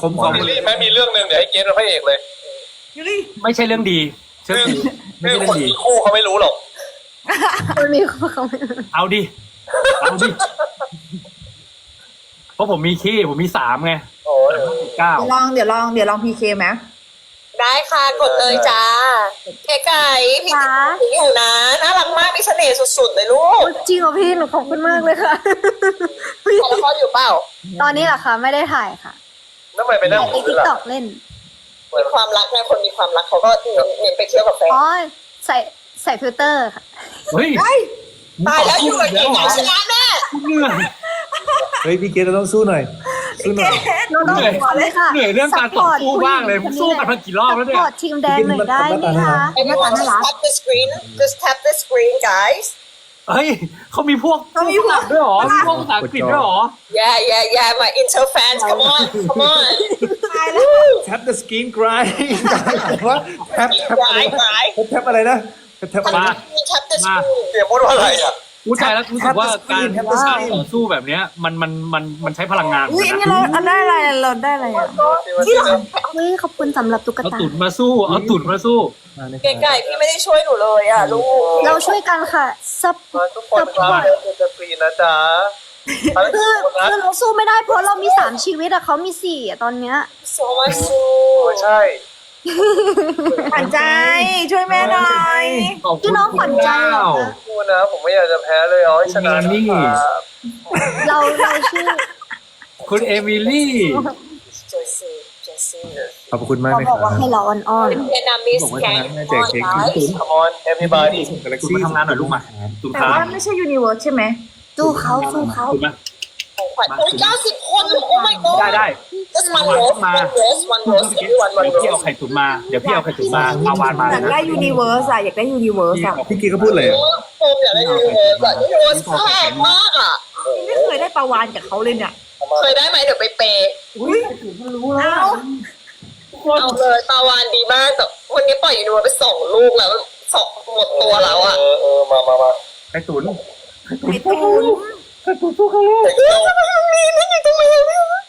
คมสองมีรีแม่มีเรื่องหนึ่งเดี๋ยวให้เกสเป็นพระเอกเลยยูริไม่ใช่เรื่องดีเชื่อคือกูไม่คือใช่เรื่คอนงดี มีคู่เขาไม่รู้หรอกมันมีเขาไม่เอาดิ เอาดิ เพราะผมมีขี้ผมมีสามไงโอ้ยเก้าเดี๋ยวลองเดี๋ยวลองเดี๋ยวลองพีเคไหมได้ค่ะกดเลยจ้าเก๋ไก่พี่จ๋าติดอยู่นะน่ารักมากมีเสน่ห์สุดๆเลยลูกจริงเหรอพี่หนูขอบคุณมากเลยค่ะ ถ่ายละครอยู่เปล่า ตอนนี้เหรอคะไม่ได้ถ่ายค่ะ นั่นทำไมไปนั่งถ่ายในพื้ทินกล่ะตอกเล่น มีความรักไงคนมีความรักเขาก็เน้นเน้นไปเที่ยวกับแฟนอ๋อ ใส่ใส่ฟิลเตอร์ค่ะ เฮ้ยตายแล้วอยู่กับเก๋ไก่ชนะแน่เหนื่อย เฮ้ยพี่เกดเราต้องสู้หน่อย สู้หน่อยโน้ตเหนื่อยขอเลยค่ะเหนื่อยเรื่องการต่อสู้บ้างเลยสู้กันมากี่รอบแล้วสเนี่ปยอร์ตทีมแดงหน่อยได้ไหมคะไอ้พวก just tap the screen just tap the screen guys เฮ้ยเขามีพวกเขามีพวกด้วยเหรอมีพวกภาษาอังกฤษด้วยเหรอ yeah yeah yeah my inter fans come on come on ตายแล้วแท็บ the screen cry ว่าแท็บแท็บอะไรร้ายนะร้ายแท็บอะไรนะแท็บอะไรมานะมี tap the มา screen เกมพูดว่าอะไรอะ ผู้ชายแล้วรู้สึกว่าการแฮปปี้การต่อสู้แบบเนี้ยมันมันมันมันใช้พลังงานอุ้ยอันนะนี้เราเอาได้อะไรเราได้อะไรอะเฮ้ยขอบคุณสำหรับตุ๊กเอาตาตุ่นมาสู้เอาตุ่นมาสู้เก๋ไก่พี่ไม่ได้ช่วยหนูเลยอะลูกเราช่วยกันค่ะซับมาทุกคนครับเดี๋ยวจะฟรีนะจ๊ะภารกิคืจอคนนะคือเราสู้ไม่ได้เพราะเรามีสามชีวิตอะเขามีสี่อะตอนเนี้ย so much ไม่ใช่ ขวัญใจช่วยแม่หน่อยขอบคุพี่ณน้องขวัญใจเหรอคะพูดนะผมไม่อยากจะแพ้เลยเอาให้ชนะนี่นะครับเราเราชื่อคุณเอมิลี่ Jessie Jessie ขอบคุณมากเขานะบคอกว่ารับให้เราอ่อนเวียดนามิสบอกว่าแกงชนะแม่แจกเค้ก Come on everybody กาแล็กตุ่นซี่มาทำงานหน่อยลูกมาตุ่นแต่ครับว่าไม่ใช่ยูนิเวิร์สใช่ไหมๆสู้เขาสู้เขา ตุ่นมา ของขวัญโอ้ยเก้าสิบคนโอ้ my god ได้ได้ just one roast one roast one roast เดี๋ยว everyone one พี่เอา roast ไข่ตุ๋นมา เดี๋ยวพี่เอาไข่ตุ๋นมาปลาวานมาอเลยยากนะได้ยูนิเวิร์สอะอยากได้ยูนิเวิร์สอะพี่เกดก็พูดเลยอะโฟมอยากได้ยูนิเวิร์สอะยูนิเวิร์สแพงมากอะไม่เคยได้ปลาวานกับเขาเลยเนี่ยเคยได้ไหมเดี๋ยวไปเปย์อุ้ยเอาเอาเลยปลาวานดีมากแต่วันนี้ปล่อยยูนิเวิร์สไปสองลูกแล้วสองหมดตัวแล้วอะเออเออมามามาไข่ตุ๋นไอตูนไข่ตุ๋น สู้เขาลูก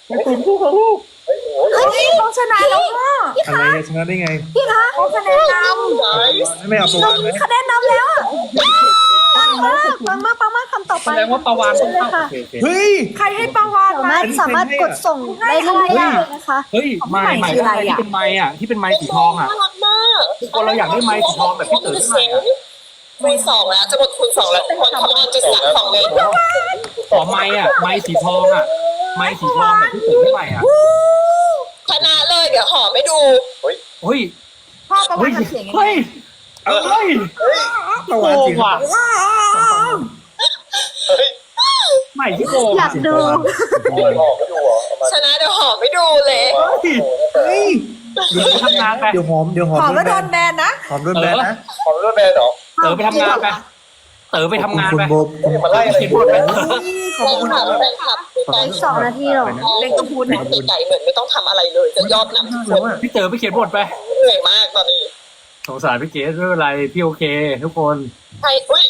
ไข่ตุ๋นสู้เขาลูกเฮ้ยโอ้ยเฮ้ยเขาชนะแล้วพ่ออะไรอะชนะได้ไงพี่คะเขาคะแนนน Nice ไม่เอาประวัติไหมคะแนนนำแล้วอะปังมากปังมากปังมากคำต่อแสไปดงว่าปลาวานต้องเลยเข้าค่ะโอเคโอเคเฮ้ยำใครให้ปลาวานสามามารถสามารถกดส่งได้เรื่อยๆเลยนะคะเฮ้ยไม้ไม้คืออะไรอะที่เป็นไม้อะที่เป็นไม้สีทองอะน่ารักมากทุกคนเราอยากได้ไมค์สีทองแบบพี่เต๋อขึ้นมาอะ คูณสองแล้ว จะหมดคูณสองแล้วคนทำงานจะสั่งสองเมตรขอไม้อะไม้สีทองอะไม้สีทองแบบพี่เต๋อขึ้นมาอะชนะเลยเดี๋ยวหอมให้ดูเฮ้ยพ่อปลาวาเฮ้นยทำเสียงยังไงเฮ้ยเฮ้ยประโกวัติงจริงว่ะว้าวเฮ้ยใหม่ที่โกงอยากดูออกไม่ดูเหรอเอามาชนะเดี๋ยวหอมให้ดูเลยโอ้โหเฮ้ยเดี๋ยวไปทำงานไปเดี๋ยวหอมเดี๋ยวหอมหอมแล้วโดโดนนแบแบนนนะหอมโดนแบนนะของรุ่นแบนเหรอ เต๋อไปทำงานไปเต๋อไปทำงานคุณไป โบคุณมาไล่อะไรเขียนบทไปขอบแฟนคุณคลับแฟนคลับคือตอนอีกสองนาทีหรอเล็กต้องพูดเด็กไก่เหมือนไม่ต้องทำอะไรเลยจะยอดนำทุกคแล้วนอะพี่เต๋อไปเขียนบทไปเหนื่อยมากตอนนี้สงสารพี่เกสไม่เป็นไรพี่โอเค ทุกคนใครอุ้ย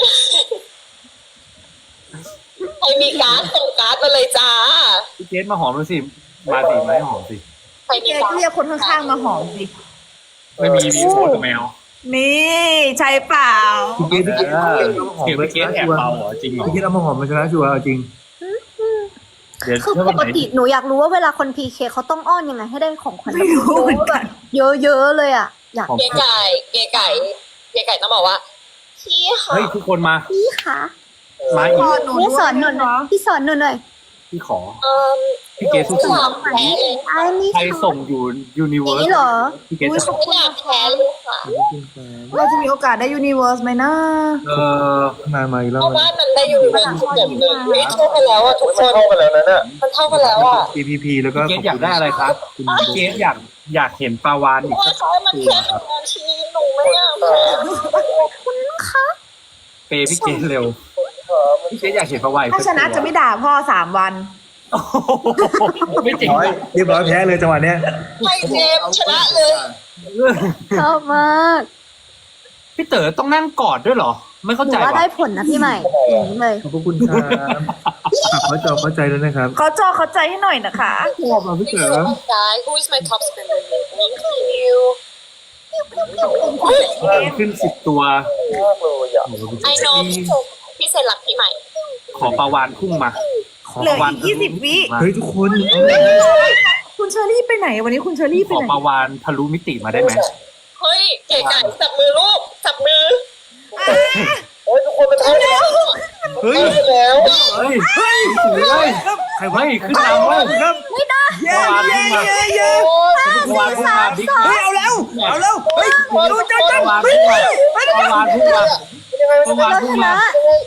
ใครมีการ์ดส่งการ์ดมาเลยจ้าพี่เกสมาหอมดูสิมาสิมาให้หอมสิใครเกมีดการ์ดเรียกคนข้างๆมาหอมสิไม่มีมีโฟนกับแมว นี่ใช่เปล่า พี่เกดพี่เกดเออหอมเขียนเลพี่ยเกสแอบเบาเหรอจริงเหรอพี่เกดเอามาหอมมาชนะชัวร์เอาจริง เดี๋ยวคือถ้าปวันกไหนติหนูอยากรู้ว่าเวลาคนพีเคเขาต้องอ้อนยังไงให้ได้ของขวัญไม่รู้เหมือนกัน เยอะๆเลยอะ อยากหอมเก๋ไก่เก๋ไก่เก๋ไก่ต้องบอกว่าพี่ค่ะเฮ้ยทุกคนมา พี่คะมาอีกพ่อหนูพี่ด้วสอนหนูยหน่อยพี่สอนหนูหน่อยพี่ขอ เอ่อ พี่เกสสู้หวานแพ้เลยไอ้นี่ๆใครส่งอยู่ยูนิเวิร์สนี่เหรอพี่เกสจะไม่อยากแพ้เลยค่ะเราจะมีโอกาสได้ยูนิเวิร์สไหมนะเออมามาอีกแล้วเพราะว่ามันได้อยู่ในทุกอย่างเลยไม่เท่ากันแล้วอะทุกมันคนเข้ากันแล้วนะเนี่ยมันเท่ากันแล้วอะ PPP แล้วก็พี่เกสอยากได้อะไรครับคุณพี่เกสอยากอยากเห็นปลาวานอีกว่าสักเขาให้มันแค่หนึ่งนาทีหนูไม่อยากแพ้เปย์พี่เกสเร็วพี่เกสอยากเห็นปลาวานอีกถ้าสักชนะตัวจะไม่ด่าพ่อสามวันโอ้โห ไม่จริงร้อยว่ะเรียบร้อยแพ้เลยจังหวะเนี้ยให้เจมส์ชนะเลยชอบมากพี่เต๋อต้องนั่งกอดด้วยเหรอ ไม่หเข้านูใจว่าได้ว่ะผลนะพี่ใหม่อย่างนี้เลย ขอบพระคุณครับอะเข้าใจเข้าใจแล้วนะครับ ขอจอเข้าใจให้หน่อยนะคะ ชอบอะพี่ Thank เต๋ you อ so much guys who is my top spender thank you ขึ้นสิบตัวมากเลยอะ I know พี่ชมพี่เซนรักพี่ใหม่ ขอปลาวานพุ่งมา ขอเหลืออีกยี่สิบวิ เฮ้ยทุกคนเอาคุณเชอรี่ไปไหน วันนี้คุณเชอรี่ไปขอไหนปลาวานทะลุมิติมาได้ไหมเฮ้ยเก๋ไก่จับมือลูกจับมือโอ้ยทุกคนมันเท่าแล้วเฮ้ยแล้ว เฮ้ย เฮ้ยเฮ้ยใครวะเฮ้ยขึ้นนำเว้ยครับปลาวานพุ่งมาเยอะเยอะปลาวานพุ่งมาบิ๊กเฮ้ยเอาแล้วเอาแล้วเฮ้ยดูเจ้าปเจ้าลาวานพุ่งมาปลาวานพุ่งมาปลาวานเราพุ่ชงมานะ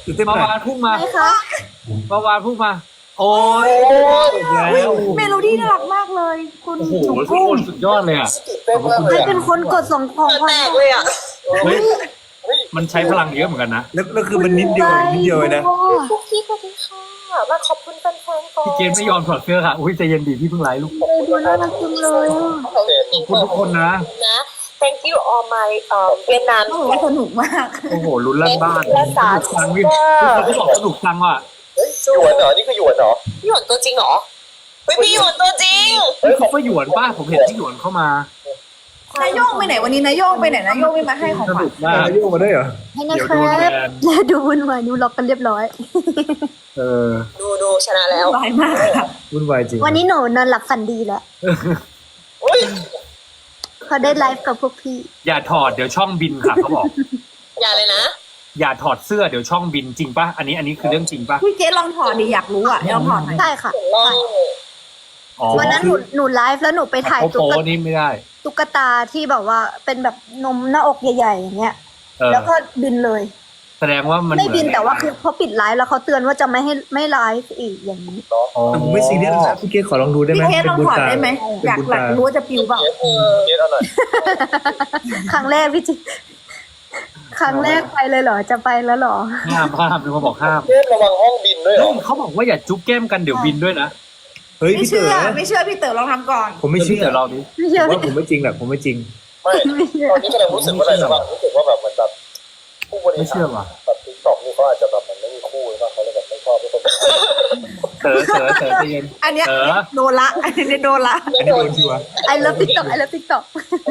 ตื่นเต้นปลามากวานพุ่งมา ไหมคะ ปลาวานพุ่งมา โอ้ยแล้ว เมโลดี้น่ารักมากเลย คุณโอ้โหหนูทุกกุ้งคนสุดยอดเลยอะเต้นมากเลใครยอะเป็นคนกดส่งของเธอขวัแตญกเลยอะเฮ้ย มันใช้พลังเยอะเหมือนกันนะ แล้วแล้วคือมันนิดเดียวนิดเดียวเลยนะคุกกี้สวัสดีค่ะมาขอบคุณแฟนๆก่อนพี่เจนไม่ยอมถอดเสื้อค่ะ อุ้ยใจเย็นดีพี่เพิ่งไลฟ์ลูกดูน่ารักจังเลยอะขอบคุณทุกคนนะ นะ thank you all my เอ่อเวียดนาม โอ้โหสนุกมาก โอ้โหลุ้นลั่นบ้านสนุกจังพี่ทุกคนก็บอกสนุกจังว่ะเฮ้ย หยวนเหรอ นี่คือหยวนเหรอ พี่หยวนตัวจริงเหรอเฮ้ยพี่หยวนตัวจริง เฮ้ยเขาก็หยวนป้าผมเห็นที่หยวนเข้ามา นายโยงไปไหนวันนี้นายโยงไปไหนนายโยงไม่มาให้ของสขวันุญกมาก โยกมาได้เหรอ ให้นะเดี๋ยวคโดรันบแบนแล้วดูวุ่นวายดูล็อกกันเรียบร้อย เออดูดูชนะแล้วร้ายมากค่ะวุ่นวายจริงวันนี้หนูนอนหลับฝันดีแล้วอุ้ยเขาได้ไลฟ์กับพวกพี่ อย่าถอดเดี๋ยวช่องบินค่ะเขาบอกอย่าเลยนะ อย่าถอดเสื้อเดี๋ยวช่องบินจริงปะอันนี้อันนี้คือเรื่องจริงปะพี่เจ๊ลองถอดดิอยากรู้อะลองถอดหน่อยใช่ค่ะลองอ๋อวันนั้นหนูหนูไลฟ์แล้วหนูไปถ่ายโปตุ๊โปกนี่ไม่ได้ ตุ๊กตาที่แบบว่าเป็นแบบนมหน้าอกใหญ่ๆอย่างเงี้ยเออแล้วก็บินเลย แสดงว่ามันไม่บินเหมือแต่ว่าคือเขาปิดไลฟ์แล้วเขาเตือนว่าจะไม่ให้ไม่ไลฟ์อีกอย่างนี้อ๋อแต่ผมไม่ซีเรียสนะพี่เกดขอลองดูได้ไหพี่มเจ๊ลองบุญถอดตาได้ไหมเป็อนยากบุญหลักตารู้ว่าจะปิวเปล่าเออเกดเอาหน่อยครั้งแรกพี่จิ ครั้งแรกไปเลยเหรอ จะไปแล้วเหรอ ห้ามห้ามมีคนบอกห้ามเกดระวังห้องบินด้วยเหรเฮ้อยเขาบอกว่าอย่าจุ๊บแก้มกันเดี๋ยวบินด้วยนะเฮ้ยไม่พี่เต๋เชื่ออไม่เชื่อพี่เต๋อลองทำก่อน ผมไม่เชื่อเดี๋ยวเราดิไม่ผเชื่อมว่าผมไม่จริงแหละผมไม่จริง ไม่ไม่เชื่อตอนนี้กำลังรู้สึกว่าอะไรรู้ป่ะรู้สึกว่าแบบเหมันแบบผู้บริไม่หาเชื่อรว่ะแบบติ๊กต็อกนี่เขาอาจจะแบบมันไม่มีคู่หรือเปล่าเขาเลยแบบไม่ชอบทุกคนเต๋อเต๋อเต๋อใจเย็น อันเนี้ยเออ โดนละ อันนี้โดนละ อันนี้โดนชัวร์ไอเลิฟติ๊กต็อกไอเลิฟติ๊กต็อก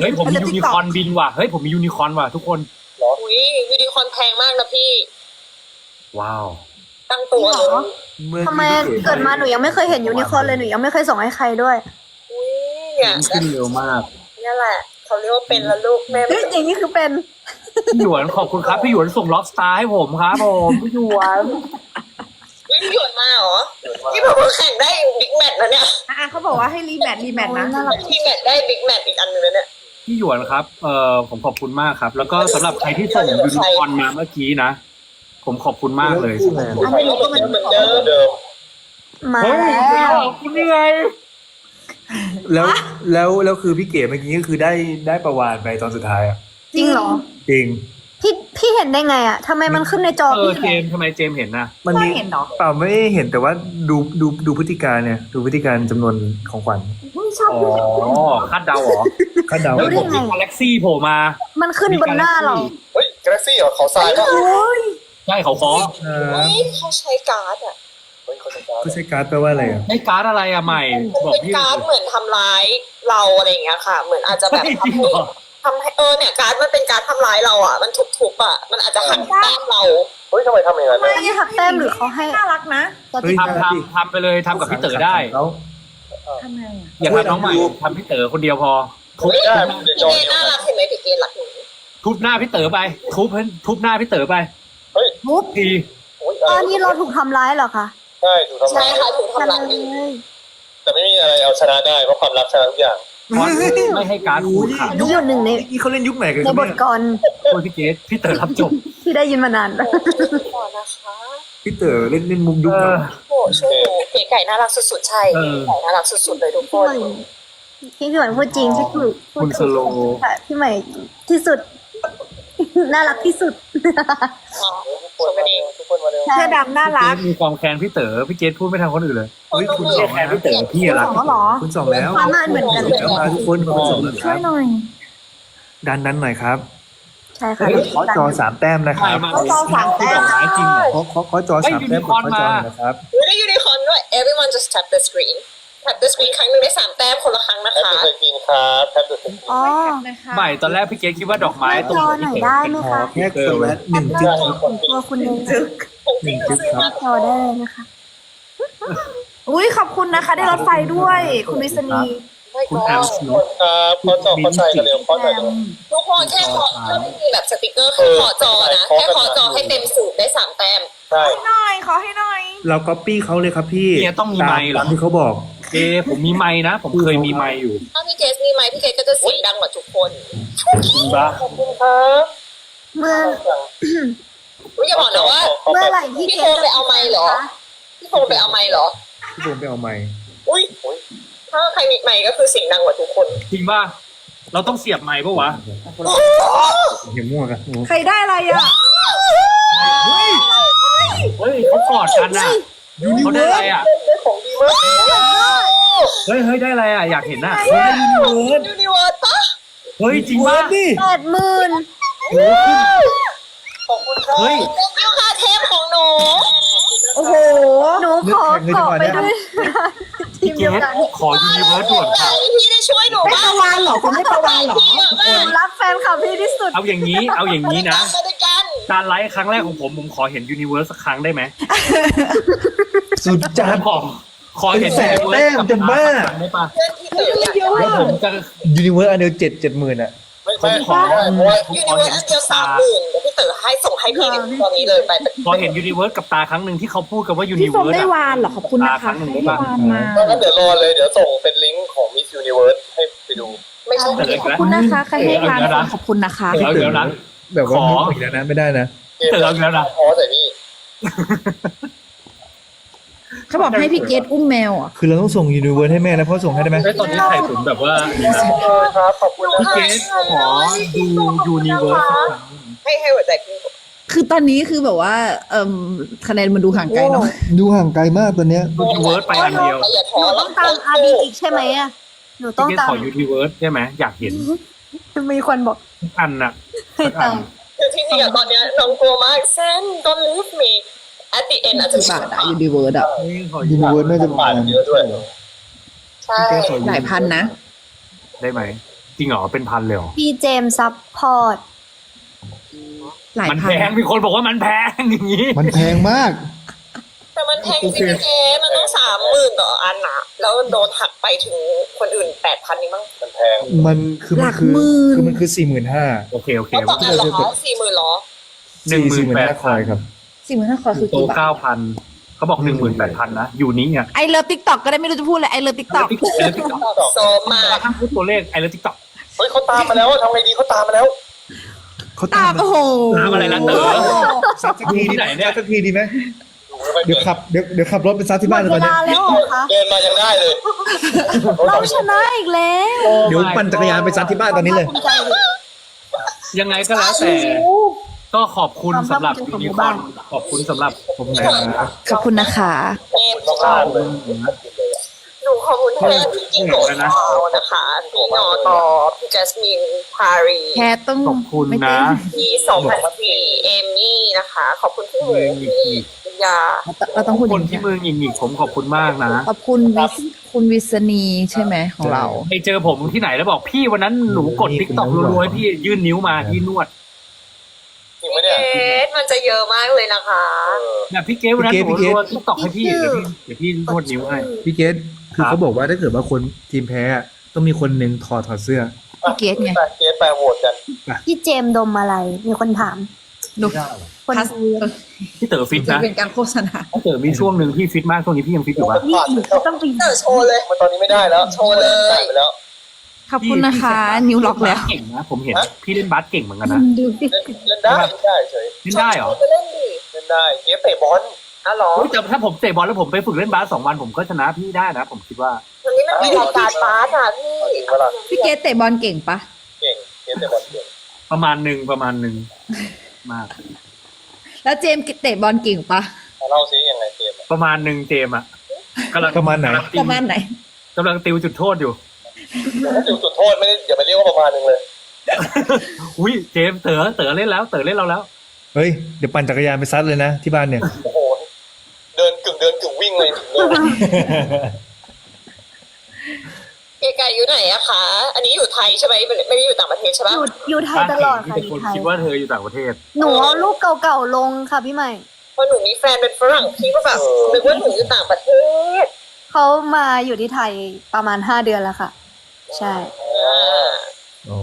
เฮ้ยผมมียูนิคอร์นบินว่ะเฮ้ยผมมียูนิคอร์นว่ะทุกคน อุ้ยยูนิคอร์นแพงมากนะพี่ ว้าว ตั้งตัวเลยเมื่อทำไมเกิดมาหนูยังไม่เคยเห็นยูนิคอร์นเลยหนูยังไม่เคยส่งให้ใครด้วยอุ้ยเนี่ยขึ้นเร็วมากนี่แหละเขาเรียกว่าเป็นแล้วลูกแม่เฮ้ยอย่างนี้คือเป็นพี่หยวนขอบคุณครับพี่หยวนส่งล็อกสตาร์ให้ผมครับผมพี่หยวนอุ้ยพี่หยวนมาเหรอนี่แบบว่าแข่งได้บิ๊กแมตช์นะเนี่ยอะเขาบอกว่าให้รีแมทรีแมทนะน่ารักพี่แมตช์ได้บิ๊กแมตช์อีกอันหนึงแล้วเนี่ย พี่หยวนครับ เอ่อผมขอบคุณมากครับ แล้วก็สำหรับใครที่ส่งยูนิคอร์นมาเมื่อกี้นะ ผมขอบคุณมากเลยอันนี้ก็มันเหมือนเดิมเดิมมาเฮ้ยแล้วขอบคุณยังไงแล้วแล้วแล้วคือพี่เก๋เมื่อกี้ก็คือได้ได้ประวานไปตอนสุดท้ายอะจริงเหรอ จริง พี่พี่เห็นได้ไงอะทำไมมันขึ้นในจอเออพี่เจมส์ทำไมเจมส์เห็นนะมันไม่มีเห็นเหรอเปล่าไม่เห็นแต่ว่าดูดูดูพฤติการเนี่ย ดูพฤติการจำนวนของขวัญ อุ๊ยชอบอ๋อคาดเดาเหรอคาดเดาแล้วผมมีกาแล็กซี่โผล่มา มันขึ้นบนหน้าเราเฮ้ยกาแล็กซี่เหรอเขาทรายป่ะโอ้ยใช่เขาฟ้องอ่าเฮ้ยเขาใช้การ์ดอะเฮ้ยเขาใช้การ์ดก็ใช้การ์ดแปลว่าอะไรอะให้การ์ดอะไรอะใหม่ บอกเป็นพี่การ์ดเหมือนทำร้ายเราอะไรอย่างเงี้ยค่ะ เหมือนอาจจะแบบจริทำงให้เหรอทำให้เออเนี่ยการ์ดมันเป็นการ์ดทำร้ายเราอะ มันทุบๆอะ มันอาจจะหักแต้มเราเฮ้ยทำไมทำอย่างนั้นเนี่ยอันนี้หักแต้มหรือเขาให้น่ารักนะเฮ้ยทำทำทำไปเลยทำกับพี่เต๋อได้แล้ว ทำไงอะอย่าทำน้องใหม่ทำพี่เต๋อคนเดียวพอทุบไม่ได้มันจะจพี่อเกเดียวน่ารักเห็นไหมพี่เกน่รักหนูทุบหน้าพี่เต๋อไปทุบให้ทุบหน้าพี่เต๋อไปมุกทีโอ้ยตอนนี้เราถูกทำร้ายเหรอคะใช่ถูกทำใช่ร้ายค่ะถูกนั่นทำร้ายเลยแต่ไม่มีอะไรเอาชนะได้เพราะความรักชนะทุกอย่างเพราะไม่ให้การ์ดคูณค่ะอันนี้อยู่หนึ่งในนี่เขาเล่นยุคไหนกันในครับบเนี่ทยกลอนโอ้ยพี่เกดพี่เต๋อรับจบที่ได้ยินมานานแล้วก่อนนะคะ พี่เต๋อเล่นเล่นมุกยุคเอไหนอโอ้ช่วยหนูเก๋ไก่น่ารักสุดๆใช่เออเก๋ไก่น่ารักสุดๆเลยทุกคพี่ใหนม่พี่พี่ใหม่พูดจริงพี่ถูกพูดคุณถูกสโลค่ะพี่ใหม่ที่สุด น่ารักที่สุด อ๋อทุกคนมาเร็วทุกคนมาเร็วเสื้อดำน่ารัก มีความแค้นพี่เต๋อพี่เกดพูดไม่ทันคนอื่นเลยเฮ้ยคุณไม่สใช่องแค้นนะพี่เต๋อพี่อะรักสองแล้วเหรอ คุณสองแล้วความน่าเหมือนกันแล้วมาทุกคนคุณสองแล้วคช่รัวยบหน่อย ดันดันหน่อยครับ ใช่ค่ะเฮ้ยขอจอสามแต้มนะคใครรับมาเขาจองสามแต้มดอกไม้จริงเหรอขอขอขอจอสามแต้มขอจอหน่อยนะครับ ไม่ได้ยูนิคอร์นด้วย everyone just tap the screen tap the screen ครั้งหนึ่งได้สามแต้มคนละครั้งนะแอปคะเปิลสกินครับแอปเปิลสกินอ๋อใหม่ตอนแรกพี่เกดคิดว่าดอกไม้ตรงจอหน่อยได้ไหมขอคะแค่คนละหนึ่งจึ๊กครับตัวคุณเองผมจริงๆซื้อมาจอได้เลยนะคะ อุ้ยขอบคุณนะคะ ได้รถไฟด้วย คุณวิษณี คุณแอมสทุกโนคนครับขอจอเข้าใจกันเร็วเข้าใจเร็ว ทุกคนแค่ขอถ้าไม่มีแบบสติกเกอร์แค่ขอจอนะเออ แค่ขอจอให้เต็มสูตรได้สามแต้มใช่ให้หน่อยขอให้หน่อย เราก๊อปปี้เขาเลยครับพี่เนี่ยต้องมีไมค์เหรอ ตามที่เขาบอก เอผมมีไม้นะ ผมเคยมีไม้อยู่ถ้าพี่เกสมีไหมค์พี่เกสก็จะเสียงดังกว่าทุกคนจริงปะขอบคุณครับเมื่อรู้อย่าบอกนะว่า เมื่อไหร่ที่พี่เกโทรจะไปเอาไมค์เหรอ พี่โทรไปเอาไมค์เหรอ พี่โบมไปเอาไมค์อุ้ย ถ้าใครมีไมค์ก็คือเสียงดังกว่าทุกคนจริงปะเราต้องเสียบไม้ปะวะเห็นม่วงกันใครได้อะไรอะเฮ้ยเขากอดกันอะเขาได้อะไรอะได้ของดีมากเฮ้ยเฮ้ยได้อะไรอะอยากเห็นอะยูนิเวิร์สปะเฮ้ยจริงปะนี่แปดหมื่นข อบคุณครับเฮ้ย เป็นยูคาเทปของหนูโอ้โห หนูขอเกาะไปด้วยทีมเกเดียวดกันขอยูนิเวิร์สด่วนค่ะพี่ได้ช่วยหนูได้บ้าปงระวานเหรอคุณได้ประวานเหรอ พี่อะหนูรักแฟนคลับพี่ที่สุด เอาอย่างนี้เอาอย่างนี้นะมาด้วยกันการไลฟ์ครั้งแรกของผมผมขอเห็นยูนิเวิร์สสักครั้งได้ไหมสุดจัด ขอขอเห็นแสนแต้มจะบ้าได้ปะเพื่อนที่เต๋ออยากเยอะแล้วอะผมจะยูนิเวิร์สอันเดียวเจ็ดเจ็ดหมื่นอะ ไม่ไม่ขอได้เพราะว่ายูนิเวิร์สอันเดียวสามหมื่นเดี๋ยวพี่เต๋อให้ส่งให้พี่ตอนนี้เลยไปขอเห็นยูนิเวิร์สกับตาครั้งหนึ่งที่เขาพูดกันว่ายูนิพี่ฟเวิงร์สได้อะวานเหรอขอบคุณนะคะครั้งหนึ่งได้ได้ปะวานมางั้นเดี๋ยวรอเลยเดี๋ยวส่งเป็นลิงก์ของ Miss Universe ให้ไปดู ไม่ใช่เต๋อขอบคุณนะคะใครให้วานเดี๋ยวนะขอบคุณนะคะ เดี๋ยวเดี๋ยวนะ แบบว่าขอมุกอีกแล้วนะไม่ได้นะ เต๋อเอาอีกแล้วนะพอใส่พี่ เขาบอกให้พี่เกดอุ้มแมวอะคือเราต้องส่งยูนิเวิร์สให้แม่แล้วพ่อส่งให้ได้ไหมแล้วตอนนี้ไข่ตุ๋นแบบว่าครับขอบคุณนะพี่เกสขอดูยูนิเวิร์สสักครั้งให้ให้หัวใจพี่คือตอนนี้คือแบบว่า เอ่มคะแนนมันดูห่างไกลเนาะดูห่างไกลมากตอนเนี้ย ยูนิเวิร์สไปอันเดียวอย่าหท้อนูแล้ต้วองตามอาบีอีกใช่ไหมอะหนูต้พี่องเกสตามขอยูนิเวิร์สใช่ไหมอยากเห็นมีคนบอกทุกอันน่ะให้ทุกอัตานมคือที่จริงอะตอนเนี้ยน้องกลัวมากเซน don't leave me at the end อาจจะกี่บาทอะยูนิเวิร์สอะเฮ้ยขอยูนิเวิร์สน่าจะประบามาทณเยอะด้วยใช่หลายพันนะ ได้ไหม จริงเหรอ เป็นพันเลยเหรอพี่เจมส์ซัพพอร์ตหลายมันพัแพนงมีคนบอกว่ามันแพงอย่างนี้มันแพงมาก แต่มันแพงจริงๆเจ๊มันต้องสามหมื่นต่ออันอะแล้วโดนหักไปถึงคนอื่นแปดพันนี่มั้งมันแพงมันคือหมัลันกคือหมื่นคือมันคือสี่หมื่นห้าโอเคโอเคแล้วต่ออันเหรอคะสี่หมื่นหรอหนึ่งหมื่นแปดคอยครับ สี่หมื่นห้าคอยคือโตกี่บาทเก้าพันเขาบอกหนึ่งหมื่นแปดพันนะ อยู่นี้อะไอเลิฟติ๊กต็อกก็ได้ไม่รู้จะพูดเลยไอเลิฟติ๊กต็อกติ๊กต็อกไอเลติ๊กต็อกโซมากห้ามพูดตัวเลขไอเลติ๊กต็อกเฮ้ยเขาตามมาแล้วทำไงดีเขาตามมาแล้วเขาตามโอ้โหตามอะไรล่ะเต๋อซับสักทีดีที่ไหนเนี่ยซับสักทีดีไหมดูไม่ค่อยเดี๋ยวเก่งขับเดี๋ยวเดี๋ยวขับรถไปซับที่หมบ้านดเลยเวตอนนี้ลาแล้วเหรอคะเดินมายังได้เลยเราชนะอีกแล้วเดี๋ยวปั่นจักรยานไปซัดที่บ้านตอนนี้เลยภูมิใจดิยังไงก็แล้วแต่ ก็ขอบคุณสำหรับยูนิคอร์นขอบคุณสำหรับผมนะขอบคุณนะคะเอ็มต้องลาดเลยหนูขอบคุณแทนพี่กิ๊กโกะนะคะพี่นอตอพี่จัสมินพารีแค่ต้องขอบคุณไม่เต้นะพี่สองพันสี่เอมมี่นะคะ ขอบคุณพี่หมูพี่ยาเราต้องพูดอคย่านงนี้ที่มือหยิงหยิงผมขอบคุณมากนะขอบคุณวิสคุณวิษณีใช่ไหมของเราไปเจอผมที่ไหนแล้วบอกพี่วันนั้นหนูกดทิกตอกรัวๆให้พี่ยื่นนิ้วมาพี่นวด จริงไหมพี่เนี่ย เกดมันจะเยอะมากเลยนะคะ เออเนี่ยพี่เก๋วันนั้นหนูรัวทิกตอกให้พี่เดี๋ยวพี่เดี๋ยวพี่นวดนิ้วให้ พี่เกตคือเขาบอกว่าถ้าเกิดว่าคนทีมแพ้อะต้องมีคนหนึ่งถอดถอดเสื้อ พี่เกดไงไปเกสไปโหวตกัน พี่เจมส์ดมอะไร มีคนถาม ดูคนพัสดูเยอะพี่เต๋อฟิตจะนะเป็นการโฆษณา พี่เต๋อมีช่วงหนึ่งพี่ฟิตมากช่วงนี้พี่ยังฟิตอยู่ปะ นี่อีกก็ต้องไป เต๋อโชว์เลย มันตอนนี้ไม่ได้แล้วโชว์เลย ไปแล้ว ขอบคุณนะคะนิวล็อกแล้ว เก่งนะผมเห็น พี่เล่นบาสเก่งเหมือนกันนะดูดิเล่นเล่นได้เล่นได้เฉยเล่นได้เหรอจะเล่นดิเล่นได้เกสเตะบอลอ๋อเหรอเฮ้ยแต่ถ้าผมเตะบอลแล้วผมไปฝึกเล่นบาสสองวันผมก็ชนะพี่ได้นะ ผมคิดว่า วันนี้มันมีรายการบาสอะพี่เอาจริงเวลาพี่เกดเตะบอลเก่งปะเก่งเกสเตะบอลเก่งประมาณหนึ่งประมาณหนึ่งมาก แล้วเจมส์เตะบอลเก่งปะเอาเล่าซิยังไงเกมอะประมาณหนึ่งเจมส์อะกำลังประมาณไหน กำลังติปวระมาณไหน กำลังติวจุดโทษอยู่ ถ้าจุดจุดโทษไม่ได้อย่าไปเรียกว่าประมาณหนึงเลย อุ้ยเจมส์เต๋อเต๋อเล่นแล้ว เต๋อเล่นเราแล้ว เฮ้ย เดี๋ยวปั่นจักรยานไปซัดเลยนะที่บ้านเนี่ย โอ้โห เดินกึ่งเดินกึ่งวิ่งเลยถึงเลยเอกายอยู่ไหนอะคะ อันนี้อยู่ไทยใช่ไหมไม่ไม่ได้อยู่ต่างประเทศใช่อปะยู่อยู่ไทยตลอดค่ะมีอแต่คยู่นไทยคิดว่าเธออยู่ต่างประเทศ หนูเอารูปเก่าๆลงค่ะพี่ใหม่พอหนูมีแฟนเป็นฝรั่งพี่ก็แบบนึกว่าหนูอยู่ต่างประเทศ เขามาอยู่ที่ไทยประมาณห้าเดือนแล้วค่ะ ใช่อ่าโอ้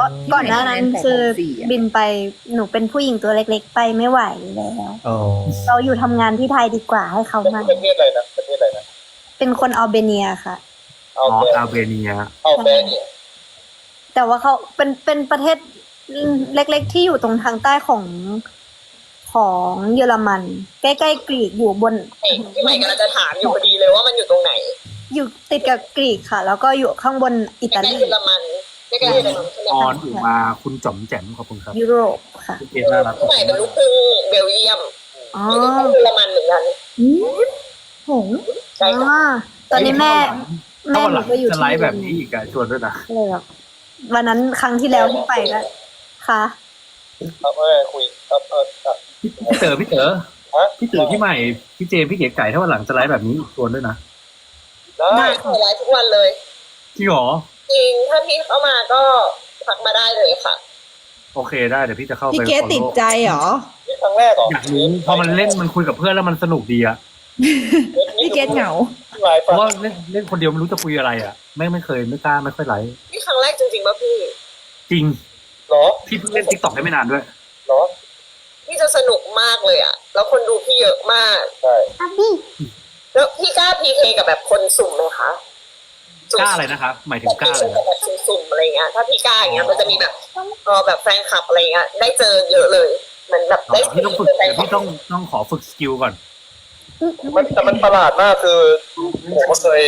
ก่อนก่อนหน้านั้นคือบินไปหนูเป็นผู้หญิงตัวเล็ก ๆ ไปไม่ไหวแล้วอ๋อเราอยู่ทำงานที่ไทยดีกว่าให้เขามาประเทศอะไรนะประเทศอะไรนะเป็นคนอัลเบเนียค่ะเอาอ๋อแบอาเบเนียเอาแบนเนี่ยแต่ว่าเขาเป็นเป็นประเทศเล็ก ๆ ที่อยู่ตรงทางใต้ของของเยอรมัน ใกล้ๆกรีกอยู่บนเอกพี่ใหม่กำลังจะถามอยู่พอดีเลยว่ามันอยู่ตรงไหน อยู่ติดกับกรีกค่ะ แล้วก็อยู่ข้างบนอิใกตาล้ลี ๆเยอรมันใกล้ๆเยอรมันใช่ไหมออคะนอยู่มาคุณจ๋อมแจ่มขอบคุณครับยุโรปค่ะพี่เกดน่ารักพี่ใหม่เป็นลูกครึ่งเบลเยียมอ๋ออยู่ที่เยอรมันเหมือนกันหงใช่ค่ะ อ่าตอนนี้แม่ถ้าแม่วันหหนูลังก็อยู่จะที่ไลฟ์แบบนี้อีกอะชวนด้วยนะเลยแบบวันนั้นครั้งที่แล้วที่ไปก็ค่ะ ครับเออคุยครับเออครับ พี่เต๋อพี่เต๋อฮะ พี่เต๋อพี่ใหม่พี่เจมส์พี่เก๋ไก่ถ้าวันหลังจะไลฟ์แบบนี้อีกชวนด้วยนะ ได้ได้ค่ะไลฟ์ทุกวันเลย จริงเหรอ จริงถ้าพี่เข้ามาก็ทักมาได้เลยค่ะ โอเคได้เดี๋ยวพี่จะเข้าไป พี่เกด follow ติดใจเหรอ นี่ครั้งแรกเหรออยากรู้พอมันเล่นมันคุยกับเพื่อนแล้วมันสนุกดีอะพี่เกดเหงา ไลฟ์เพราะว่าเล่นเล่นคนเดียวไม่รู้จะคุยอะไรอะไม่ไม่เคยไม่กล้าไม่ค่อยไลฟ์นี่ครั้งแรกจริงๆป่ะพี่จริงเหรอพี่เพิ่งเล่นทิกตอกได้ไม่นานด้วยเหรอพี่จะสนุกมากเลยอะแล้วคนดูพี่เยอะมาก ใช่ อับบี้ แล้วพี่กล้าพีเคกับแบบคนสุ่มไหมคะสุ่มกล้าอะไรนะครับ หมายถึงกล้าพี่เลยสุ่มกับแบบสุ่มๆอะไรเงี้ย ถ้าพี่กล้าอย่างเงี้ยมันจะมีแบบเออแบบแฟนคลับอะไรเงี้ยได้เจอเยอะเลยเหมือนแบบอ๋อได้พี่ต้องฝึกเจอแฟนเดี๋ยวคลับพี่ต้องต้องขอฝึกสกิลก่อน มันแต่มันประหลาดมากคือผมก็เคย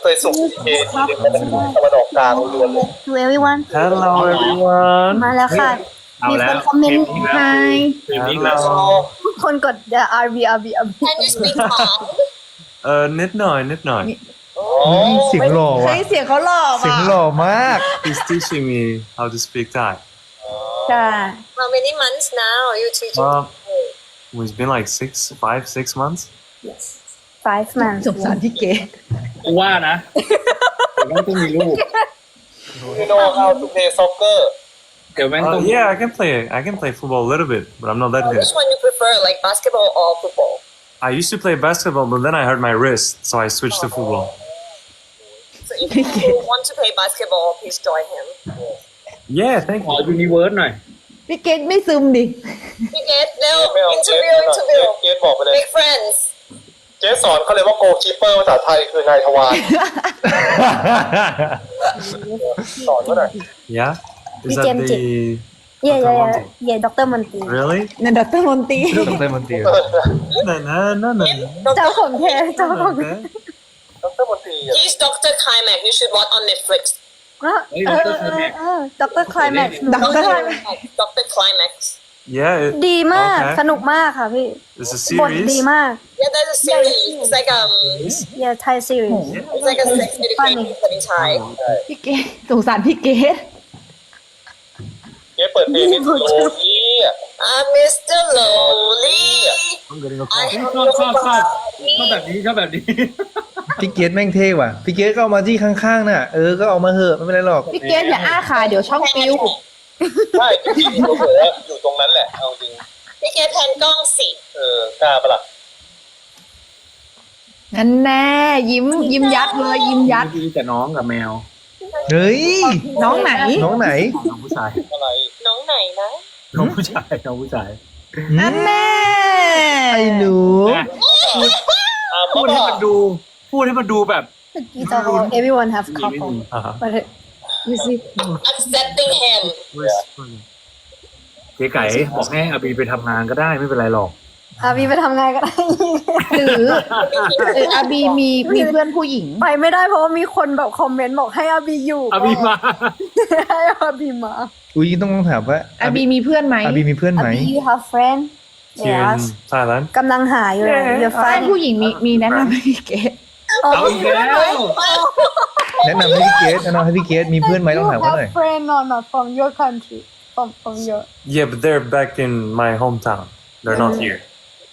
เคยสุ่มพีเคทีเดียวมันตะวันออกกลางล้วนเลย to everyone Hello everyone มาแล้วค่ะเอามีแล้ควนคอมเมนต์กมนี้แล้ว Hi เกมนี้แล้วคนกด RB RB RB Can you speak Thai เออนิดหน่อยนิดหน่อยอ๋อเสียงหล่อใช้ว่ะเสียงเขาหล่อเสียงว่ะหล่อมาก he's teaching me how to speak Thai ค่ะ How many months now you teaching well it's been like six five six months five months สงสารพี่เกดกูว่านะเดี๋ยวแม่งต้องมีลูก you know how to play soccer เดี๋ยวแม่ง uh, ต้อง yeah I can play I can play football a little bit but I'm not that good Which one you prefer like basketball or football I used to play basketball but then I hurt my wrist so I switched to football So if you want to play basketball please join him yeah thank ขอ you ยูนิเวิร์สหน่อย พี่เกดไม่ซึมดิ พี่เกดเร็ว ไม่เอาเก interview ส interview เกสบอกไปเลย make friends เจสสอนเขาเลยว่าโกคีเปอร์ภาษาไทยคือนายทวารสอนเขาหน่อย yeah is that Weekend the yeah Dr. yeah Monty. yeah yeah Dr. Monty really นันดรมนตรีต้องได้มันเตีย no no no no เจ้าของแท้เจ้าของแท้ดรมนตรีอะ He's Dr. Climax you should watch on Netflix เออเออเออเออ Dr. Climax หนู Dr. Dr. Climax yeah it, ดีมาก Okay. สนุกมากค่ะพี่ it's a บทดี series มาก yeah there's a series it's like um yeah Thai series it's like a sex education but in Thai พี่เกดสงสารพี่เกด เกสเปิดเพลงนี่โลนี้อะ I'm Mr. Lonely I'm getting a I call ชอบชอบชอบชอบแบบนี้ชอบแบบนี้ พี่เกดแม่งเท่ว่ะพี่เกดก็เอามาที่ข้างๆน่ะเออก็เอามาเหอะไม่เป็นไรหรอกพี่เกดอย่าอ้าขาเดี๋ยวช่องปิวใช่ที่อยู่เผลออยู่ตรงนั้นแหละ เอาจริง พี่เกดแทนกล้องสิ เออกล้าปะล่ะนั่นแน่ยิ้มยิ้มยัดเลยยิ้มยัดมีแต่น้องกับแมว เฮ้ย น้องไหน น้องไหน น้องผู้ชายอะไรน้องไหนนะน้องผู้ชายน้องผู้ชายนั่นแน่ไอ้หนูนะอ่าพูดให้มันดูพูดให้มันดูแบบ It's all everyone have มีไม่ couple มี uh-huh. but you see accepting him Where's- เจ๊ไก่บอกให้อาบีไปทำงานก็ได้ไม่เป็นไรหรอก อาบีไปทำงานก็ได้ หรือหรืออาบีมีมีเพื่อนผู้หญิง ไปไม่ได้เพราะว่ามีคนแบบคอมเมนต์บอกให้อาบีอยู่อาบีมาให้อาบีมา อุ้ยต้องต้องถามว่าอาบีมีเพื่อนไหมอาบีมีเพื่อนอาไหมบี you have friend here yes in Thailand กำลังหาอยู่เลย you're เพื่อน finding ผู้หญิงมีมีแนะนำให้พี่เกดเอาอีกแล้วแนะนำให้พี่เกสแนะนำให้พี่เกสมีเพื่อนไหมต้องถามเขาหน่อย friend or not from your country from from your Yeah, but they're back in my hometown. They're not here.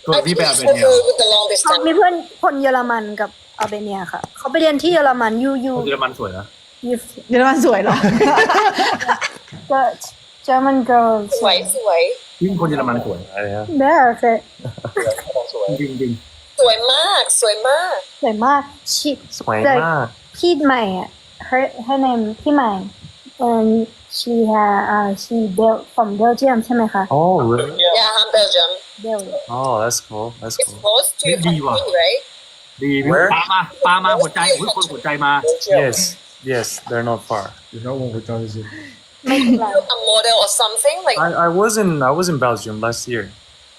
ส่วน I พี่ think แบบ it's เป็นเนี่ย okay with the long เขา distance มีเพื่อนคนเยอรมันกับอาร์เบเนียค่ะ เขาไปเรียนที่เยอรมันยูยูคนเยอรมันสวยนะยูเยอรมันสวยเหรอ German girls สวยสวยยิ่งคนเยอรมันสวย Yeah. there okay สวยจริงจริงสวยมากสวยมาก สวยมากชิ Sway Like- ma. พี่ใหม่อะ her her name พี่ใหม่ and she had uh she built from Belgium ใช่ไหมคะ Oh, really? Yeah I'm Belgium Belgium Oh, that's cool. That's it's cool. close to your Maybe country right ดีพี่ Where? ปามาปามาหัวใจอุ้ยคนหัวใจมา Yes, yes, they're not far. ไม่เป็นไร a model or something like I, I was in I was in Belgium last year.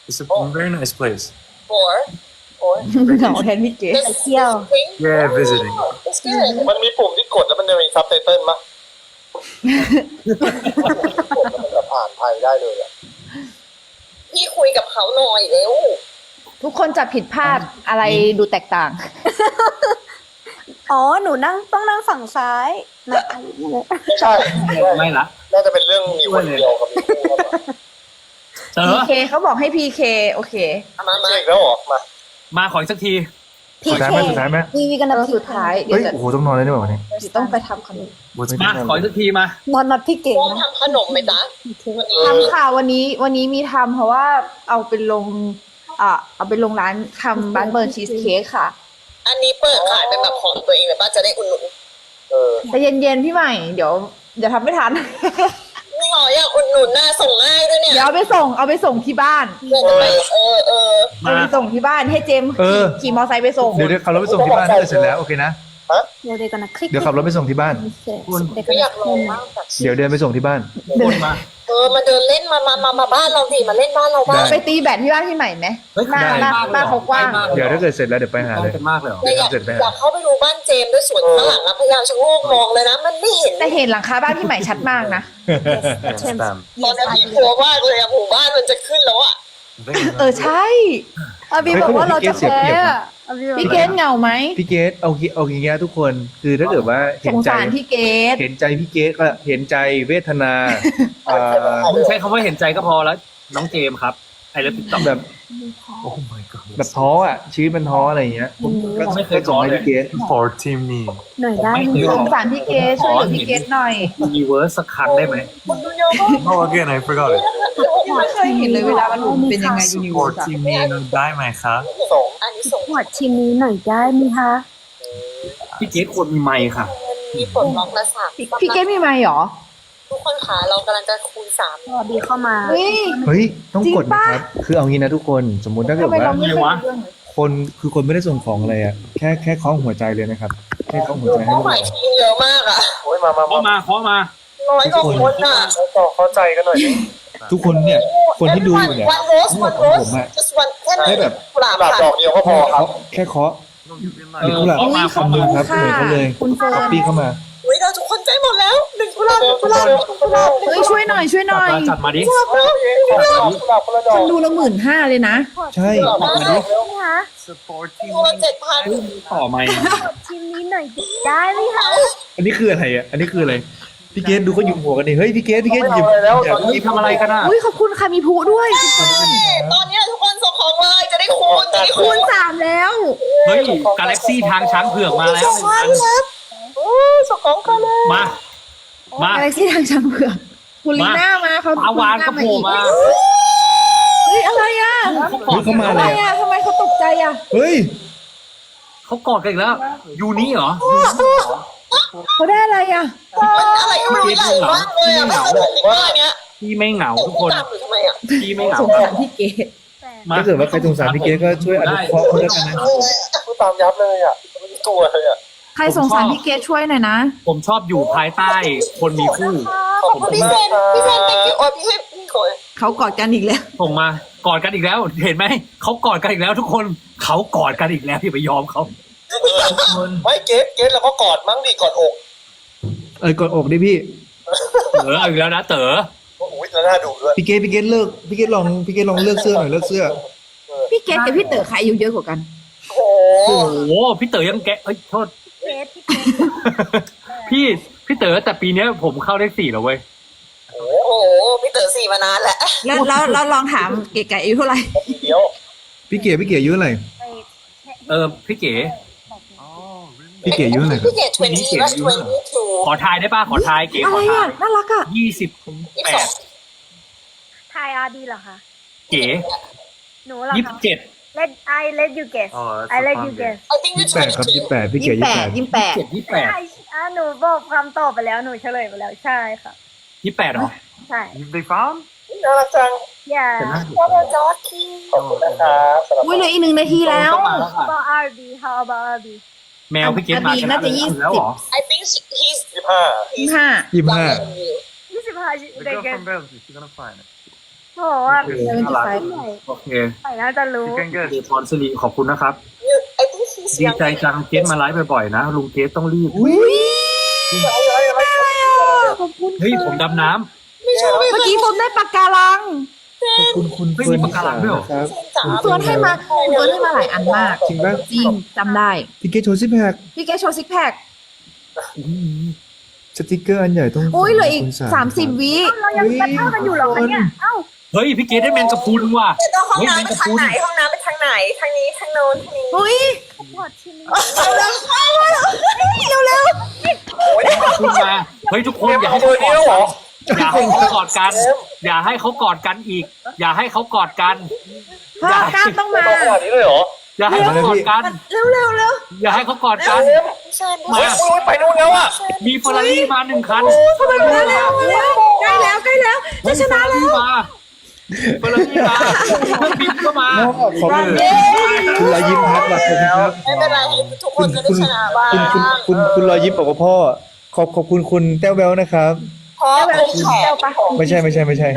It's a very nice place. for for เหงาแทนพี่เก๋ this เที่ยว thing Yeah, visiting. Oh, that's good มันมีปุ่มที่กดแล้วมันจะมีซับไตเติลมั้ยกด แล้วมันจะผ่านไทยได้เลยอะพี่คุยกับเขาหน่อยเร็วทุกคนจะผิดพลาดอะไรดูแตกต่าง อ๋อ หนูนั่งต้องนั่งฝั่งซ้ายนะไม่ใช่ไม่ละน่าจะเป็นเรื่องมีคนเดียวกับมีคู่ครับเต๋อ PK เขาบอกให้ PK โอเค มามามาอีกแล้วเหรอมา มาขออีกสักที พี่สุดท้ายเคไหมสุดท้ายไหม วีวีกันแล้นะวสุดท้ายเดี๋ยเฮ้วยจะโอ้โหต้องนอนแล้วนี่หว่าวันนี้เดี๋ยวต้องไปทำขนม What's มาขออีกสักทีมานอนนัดพี่เก่งพร้อมนะทำขนมไหมจ๊ะวันนี้ทำค่ะวันนี้วันนี้มีทำเพราะว่าเอาไปลงอ่าเอาไปลงร้านทำร้านเบิร์นชีสเค้กค่ะอันนี้เปิดขายเป็นแบบของตัวเองเลยป้าจะได้อุ่นหนุนเออ แต่เย็นๆพี่ใหม่เดี๋ยวเดี๋ยวทำไม่ทัน นี่หรออยากอุ่นหนุนหน้าส่งง่ายด้วยเนี่ยเดี๋ยวเอาไปส่งเอาไปส่งที่บ้านเพื่อนจะไปเออเออเอาไปส่งที่บ้านให้เจมส์เออ ขี่ขี่มอเตอร์ไซค์ไปส่งเดี๋ยวเดี๋ยวขับรถไปส่งที่บ้านถ้าเกิดเสร็จแล้วโอเคนะเดี๋ยวเดี๋ยวกันนะคลิกเดี๋ยวขับรถไปส่งที่บ้านเดี๋ยวกัไม่นอยานะกลองมากแบบเดี๋ยวเดินไปส่งที่บ้าน คนมา เออมาเดินเล่นมามามามาบ้านเราดิมาเล่นบ้านเราบ้างได้ไปตีแบดที่บ้านพี่ใหม่ไหมเฮ้ยหน้าได้ หน้ามากเลยหน้าเขากว้างได้มลเดี๋ยวถ้าเกิดเสร็จแล้วเดี๋ยวไปหาได้เลย กันมากเลยเหรอแต่อยากเสร็จไหมอยากเข้าไปดูบ้านเจมส์ด้วยสวนข้างหลังอะพยายามชะโงกมองเลยนะ มันไม่เห็นแต่เห็นหลังคาบ้านพี่ใหม่ชัดมากนะ Yeah, spam. ตอนนั้นพี่กลัวมากเลยอะหมู่บ้านมันจะขึ้นแล้วอะ I think เออใช่อาบีบอกว่าเราจะแพ้อะอาบีบอก พี่เกดเหงาไหมพี่เกสเอางี้เอาอย่างเงี้ยทุกคนคือถ้าเกิดว่าสเห็นงใจสารพี่เกดเห็นใจพี่เกสก็เห็นใจเวทนาเอ่อมึงใช้คำว่าเห็นใจก็พอแล้ว น้องเจมส์ครับ ไอเลิฟติ๊กต็อก แบบ Oh my god. แบบท้ออะ ชีวิตมันท้ออะไรอย่างเงี้ยผมก็ไม่เคยส่งให้ท้อเลยพี่เกส For team me. หน่อยได้ไม่ไหมเคยสงสารพี่เกดช่วยเหลือพี่เกดหน่อยมีเวิร์สสักครั้งได้ไหมคนดูเยอะมาก Oh, again, I forgot it. ไม่เคยเห็นเลยเวลามันหมุนเป็นยังไงยูนิเวอ For ร์ส team me, no die, my ha. ส่งอันนี้ส่งหวดทีมนี้หน่อยได้ไหมคะพี่เกดควรมีไมค์ค่ะมีปลดล็อกและสามพี่เกดมีไหมค์เหรอ ทุกคนขาเรากำลังจะคูณสามอาบีเข้ามา เฮ้ย เฮ้ย ต้องจริงกดนะปะครับ คือเอางี้นะทุกคน สมมุติถ้าเกิทำดไมเราว่า ไม่เคยไงวะรู้เรื่องเลยคนคือคนไม่ได้ส่งของอะไรอะ แค่แค่คล้องหัวใจเลยนะครับ แค่คล้องหัวใจให้เป้าพวกหมายเราทีมเยอะมากอะโอ้ยมามาเคาะมามาเคาะมาร้อยกว่าคนอะแล้วก็เข้าใจกันหน่อยดิทุกคนเนี่ย คนที่ดูอยู่เนี่ย วันโรสทั้งหมวัดนขโรองสผมอะ just one แค่ให้แบบ กุหลาบหลับค่ะดอกเดียวก็พอครับ แค่เคาะ เออกุหลาบเคาะมาเคาะขอบมาคุณครับเหมือนเขาเลย คุณเฟิร์ก๊อปนปี้เข้ามา อุ้ยเราทุกคนใจหมดแล้วหนึ่งกุหลาบหนึ่งกุหลาบหนึ่งกุหลาบเฮ้ยช่วยหน่อยช่วยหน่อยจัดมาดิกุหลาบกุหลาบกุหลาบคนละดอคกนดูละหมื่นห้าเลยนะ ใช่กุหลาบมาดินี่คะ Support ตัวละเจ็ดพันต่อไมค์ทีมนี้หน่อยได้ไหมคะอันนี้คืออะไรอะอันนี้คืออะไรพี่เกสดูเขาหยุมหัวกันดิเฮ้ยพี่เกสพี่เกสไม่หยิบเอาอะไรแล้วอย่าตอนนี้นี่ทำอะไรกันอะอุ้ยขอบคุณค่ะมีผู้ด้วยตอนนี้ทุกคนส่งของเลยจะได้คูณจะได้คูคูณณสามแล้ว เฮ้ยกาแล็กซี่ทางช้างเผือกมาแล้วหนึ่งอัน โอ้ส่งของกันเลยมา มา อะไรที่ทางช้างเผือกคุณลีน่ามาเขาปลาวานก็โผล่มาเฮ้ยอะไรอะเขากอเฮ้ดยเขามาอะเลไรยอะอะทำไมเขาตกใจอะเฮ้ย เขากอดกันอีกแล้ว ยูนี่เหรอเขาได้อะไรอะมันอะไรก็ไม่รู้ใหญ่มากเลยอะไม่เคยเห็นลิงเกอร์เนี้ยพี่ไม่เหงาทุกคน ตามอยู่ทำไมอะพี่ไม่เหงาสงสารพี่เกดมาถ้าเกิดว่าใครสงสารพี่เกสก็ช่วยอนุเคราะห์เขาด้วยกันนะพูดตามยับเลยอะไม่รู้ตัวเลยอะ ใครสงสารพี่เกดช่วยหน่อยนะ ผมชอบอยู่ภายใต้คนมีคู่ ขอบคุณพี่เซนพี่เซนไปกี่โอ้ยพี่ให้พี่ขอเขากอดกันอีกแล้ว ส่งมากอดกันอีกแล้ว เห็นไหมเขากอดกันอีกแล้ว ทุกคนเขากอดกันอีกแล้วอย่าไปยอมเขาไม่เกสเกสแล้วก็กอดมั้งดิกอดอก เอ้ยกดอกดิพี่ เต๋อเอาอีกแล้วนะเต๋ออุ้ยแล้วน่าดูด้วยพี่เกสพี่เกสเลิกพี่เกสลองพี่เกสลองเลือกเสื้อหน่อยเลือกเสื้อพี่เกดกับพี่เต๋อใครอายุเยอะกว่ากันโอ้โอ้โหพี่เต๋อยังแกะเอ้ยโทษ เกสพี่เกสพี่พี่เต๋อแต่ปีเนี้ยผมเข้าเลขสี่แล้วเว้ยโอ้โหพี่เต๋อสี่มานานแล้วแล้วแล้วแล้วลองถามเก๋ไก่อายุเท่าไหร่ทีเดียวพี่เก๋พี่เก๋อายุเท่าไหร่เออพี่เก๋พี่เก๋อายุเท่าไหร่ครับพี่เกดทเวนตี้ว่าทเวนตี้ทูขอทายได้ป่ะขอทายเก๋อะขไรอทาอะยน่ารักอะยี่สิบยี่แปสิบสอดงทายอาดีเหรอคะเก๋หนูเหรอยี่สิคะบเจ็ด let I let you guess Oh, that's I a let fun you game. guess I think ยี่ you สิบแปดครับ twenty ยี่สิบแปดพี่เก๋ยี่ยี่แปสิบแปดดยี่แปดเจ็ดยี่แปดใช่อะหนูบอกคำตอบไปแล้วหนูเฉลยไปแล้วใช่ค่ะ ยี่แปดเหรอใช่ They found? น่ารักจัง yeah เห็นไหมว่าเราจอร์ดคิงขอบคุณนะครับสำหรับอุ้ยเหลืออีกหนึ่งนาทีแล้ว ต้องมาแล้วค่ะ about RB how about RB แมวพี่เก๋มาชนะน่าจะยี่สิบ แล้วเหรอ I think she- he's ยี่สิบห้ายี่ห้า ยี่สิบห้า younger than you ยี่สิบห้า The เด็ก girl เกิน from Belgium, she's gonna find it. โอ้โหว่าโอเคน่ารักโอเคใส่น่าจะรู้ You can เด guess. พรสิริขอบคุณนะครับ You I think he's ดี younger ใจจังเกสมาไลฟ์บ่อยๆนะลุงเกสต้องรีบเฮ้ยผมดำน้ไม่ชอบไม่เมื่อกี้ผมได้ปากการัง ขอบคุณคุณเฮ้ยเฟิร์นมีปากการังด้วยเหรอ ครับจ๋าเฟิร์นให้มาเฟิร์นให้มาหลายอันมาก จริงป่ะจริงจำได้พี่เก๋โชว์ซิปแพคพี่แกโชว์ซิกแพคสติกเกอร์อันใหญ่ต้องอุ้ยเหลืออีกคุณสามสิบวิ เรายังเป็นเท่ากันอยู่เหรอคะเนี่ย เอ้าำ เฮ้ยพี่เกสได้แมงกะพรุนว่ะแต่ต้องห้องเฮ้ยน้ำไปทางไหน ห้องน้ำไปทางไหน ทางนี้ทางโน้นทางนี้อุ้ยปวดชิ้นนี้เอาแล้วเอาแล้วแมงกะพรุนมาเฮ้ยทุกคนอย่าให้เบอเขาร์กนี้อดแล้วเหรออย่าให้เขากอดกัน อย่าให้เขากอดกันอีก อย่าให้เขากอดกันภาพกล้ามต้องมา ต้องขนาดนี้เลยเหรออย่าให้เขากอดกัน เร็วเร็วเร็วอย่าให้เขากอดกัน เชิญมาเฮ้ยโอ้ยไปนู่นแล้วอะมีเฟอร์รารี่มาหนึ่งคันเร็วเร็วเร็วใกล้แล้วใกล้แล้วจะชนะแล้วมา เฟอร์รารี่มาเครื่องบินก็มาขอบคุณคุณรอยยิ้มครับขอบคุณครับ ไม่เป็นไรทุกคนจะได้ชนะบ้าง คุณคุณคุณคุณรอยยิ้มบอกว่าพ่อ ขอบขอบคุณคุณแต้วแววนะครับ เพราะเป็นแขกไม่ใช่ไม่ใช่ไม่ใช่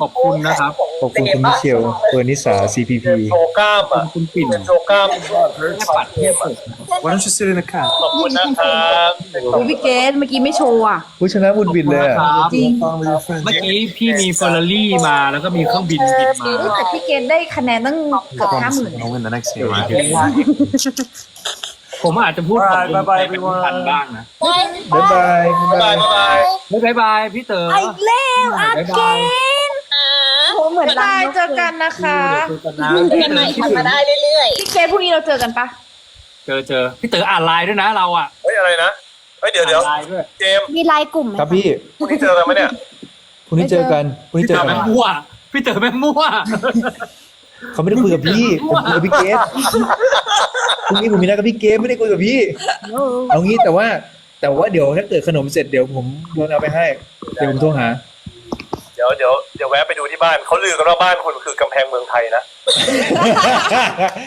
ขอบคุณนะครับ ขอบคุณคุณมิเชลเฟิร์นนิสา CPP โชว์กล้ามขอบอะคุณปิ่นเป็นโชว์กล้ามแค่ปัดเทพ Why don't you sit in the car? ขอบคุณนะครับอุ้ยพี่เกดเมื่อกี้ไม่โชว์อะ ผู้ชนะบุญบินเลยอะจริง เมื่อกี้พี่มีเฟอร์รารี่มาแล้วก็มีเครื่องบินบินมาแต่พี่เกดได้คะแนนตั้งเกือบห้าหมื่น gonna win the next game, right? ผมอาจจะพูดขอบคุณ Bye, bye, ไปเป็น everyone พันบ้างนะบ๊ายบายบ๊ายบ๊ายบาบายยบ๊ายบายบ๊ายบายพี่เต๋อไอ้เล่วอาบ๊ายเกบายนโอ้เหมือนได้เจอกันนะคะ เจอกันนะเจอพี่กันเต๋ใหม่อคิดทำถึมางได้เรื่อยพี่เกดพรุ่งนี้เราเจอกันปะเจอเจอพี่เต๋ออ่านไลน์ด้วยนะเราอะเฮ้ยอะไรนะเฮ้ยเดี๋ยวเดี๋ยวอ่านไลน์ด้วยเจมส์มีไลน์กลุ่มไหมครับพี่พรุ่งนี้เจอกันไหมเนี่ย พรุ่งนี้เจอกันพรุ่งนี้พี่เจเต๋ออกัแม่นงมั่วพี่เต๋อแม่งมั่ว เขาไม่ได้คุยกับพี่ผมคุยกับพี่เกสพรุ่งนี้ผมมีนัดกับพี่เกสไม่ได้คุยกับพี่ เอางี้แต่ว่า แต่ว่าเดี๋ยวถ้าเกิดขนมเสร็จเดี๋ยวผมโดนเอาไปให้ เดี๋ยวผมโทรหา เดี๋ยวเดี๋ยวเดี๋ยวแวะไปดูที่บ้านเขาลือกันว่าบ้านคุณคือกำแพงเมืองไทยนะ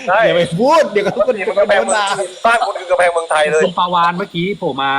ใช่ อย่าไปพูดเดี๋ยวเขาคนนี่จะมันมากำแพโดงนเมืองด่าบ้านคุณคือกำแพงเมืองไทยเลย คุณปาวานเมื่อกี้โผล่มา